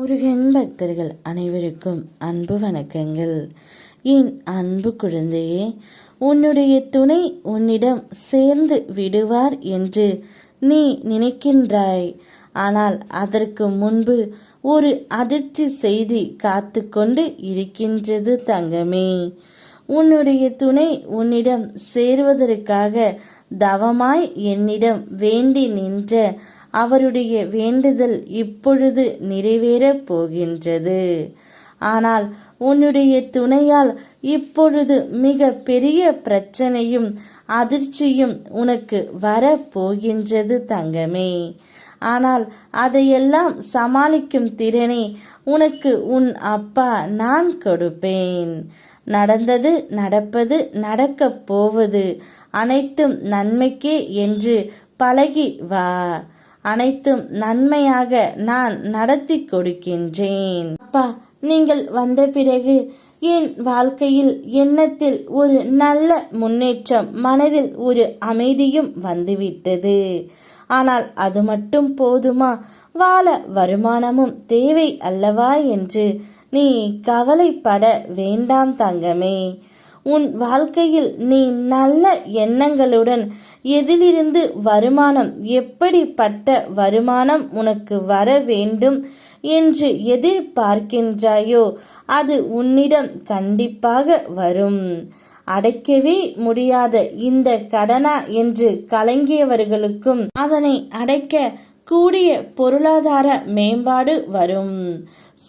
முருகன் பக்தர்கள் அனைவருக்கும் அன்பு வணக்கங்கள். என் அன்பு குழந்தையே உன்னுடைய துணை உன்னிடம் சேர்ந்து விடுவார் என்று நீ நினைக்கின்றாய். ஆனால் அதற்கு முன்பு ஒரு அதிர்ச்சி செய்தி காத்து கொண்டு இருக்கின்றது தங்கமே. உன்னுடைய துணை உன்னிடம் சேருவதற்காக தவமாய் என்னிடம் வேண்டி நின்ற அவருடைய வேண்டுதல் இப்பொழுது நிறைவேறப் போகின்றது. ஆனால் உன்னுடைய துணையால் இப்பொழுது மிக பெரிய பிரச்சனையும் அதிர்ச்சியும் உனக்கு வரப்போகின்றது தங்கமே. ஆனால் அதையெல்லாம் சமாளிக்கும் திறனை உனக்கு உன் அப்பா நான் கொடுப்பேன். நடந்தது நடப்பது நடக்கப் போவது அனைத்தும் நன்மைக்கே என்று பழகி வா. அனைத்தும் நன்மையாக நான் நடத்தி கொடுக்கின்றேன். அப்பா நீங்கள் வந்த பிறகு என் வாழ்க்கையில் எண்ணத்தில் ஒரு நல்ல முன்னேற்றம் மனதில் ஒரு அமைதியும் வந்துவிட்டது. ஆனால் அது மட்டும் போதுமா? வாழ வருமானமும் தேவை அல்லவா என்று நீ கவலைப்பட வேண்டாம் தங்கமே. உன் வாழ்க்கையில் நீ நல்ல எண்ணங்களுடன் எதிலிருந்து வருமானம் எப்படிப்பட்ட வருமானம் உனக்கு வர வேண்டும் என்று எதிர்பார்க்கின்றாயோ அது உன்னிடம் கண்டிப்பாக வரும். அடைக்கவே முடியாத இந்த கடனா என்று கலங்கியவர்களுக்கும் அதனை அடைக்க கூடிய பொருளாதார மேம்பாடு வரும்.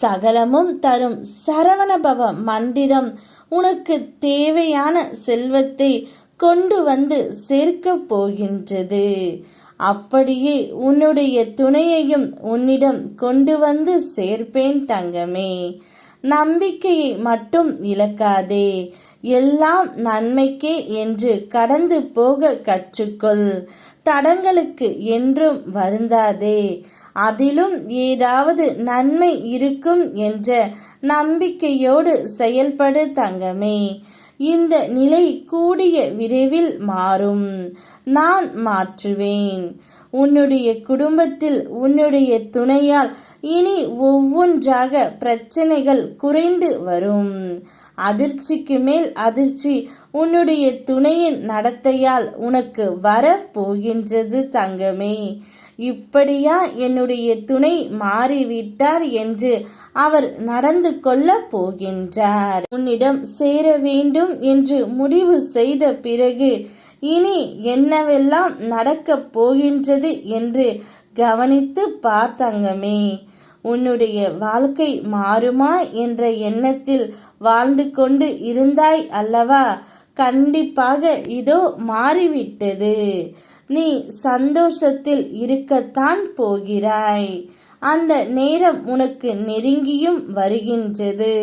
சகலமும் தரும் சரவணபவ மந்திரம் உனக்கு தேவையான செல்வத்தை கொண்டு வந்து சேர்க்கப் போகின்றது. அப்படியே உன்னுடைய துணையையும் உன்னிடம் கொண்டு வந்து சேர்ப்பேன் தங்கமே. நம்பிக்கையை மட்டும் இழக்காதே. எல்லாம் நன்மைக்கே என்று கடந்து போக கற்றுக்கொள். தடங்களுக்கு என்றும் வருந்தாதே. அதிலும் ஏதாவது நன்மை இருக்கும் என்ற நம்பிக்கையோடு செயல்படு தங்கமே. இந்த நிலை கூடிய விரைவில் மாறும். நான் மாற்றுவேன். உன்னுடைய குடும்பத்தில் உன்னுடைய துணையால் இனி ஒவ்வொன்றாக பிரச்சனைகள் குறைந்து வரும். அதிர்ச்சிக்கு மேல் அதிர்ச்சி உன்னுடைய துணையின் நடத்தையால் உனக்கு வர போகின்றது தங்கமே. இப்படியா என்னுடைய துணை மாறிவிட்டார் என்று அவர் நடந்து கொள்ள போகின்றார். உன்னிடம் சேர வேண்டும் என்று முடிவு செய்த பிறகு இனி என்னவெல்லாம் நடக்கப் போகின்றது என்று கவனித்து பார்த்தங்கமே உன்னுடைய வாழ்க்கை மாறுமா என்ற எண்ணத்தில் வாழ்ந்து கொண்டு இருந்தாய் அல்லவா? கண்டிப்பாக இதோ மாறிவிட்டது. நீ சந்தோஷத்தில் இருக்கத்தான் போகிறாய். அந்த நேரம் உனக்கு நெருங்கியும் வருகின்றது.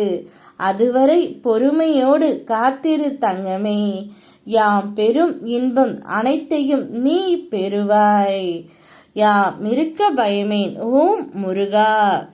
அதுவரை பொறுமையோடு காத்திரு தங்கமே. யாம் பெரும் இன்பம் அனைத்தையும் நீ பெறுவாய். யாம் இருக்க பயமேன் ஓம் முருகா.